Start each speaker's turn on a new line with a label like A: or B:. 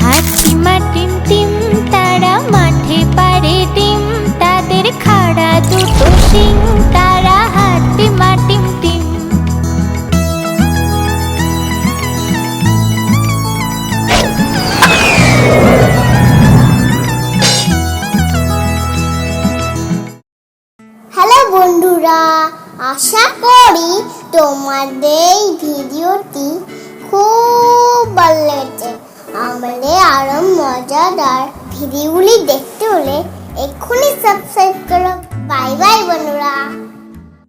A: হাতিমা team তারা মাঠে পারে টিম তাদের খাড়া তারা হাতিমা টিম
B: হ্যালো বন্ধুরা, আশা করি তোমাদের ভিডিওটি মজাদার ভিডিওগুলি দেখতে হলে এক্ষুনি সাবস্ক্রাইব করো। বাই বাই বন্ধুরা।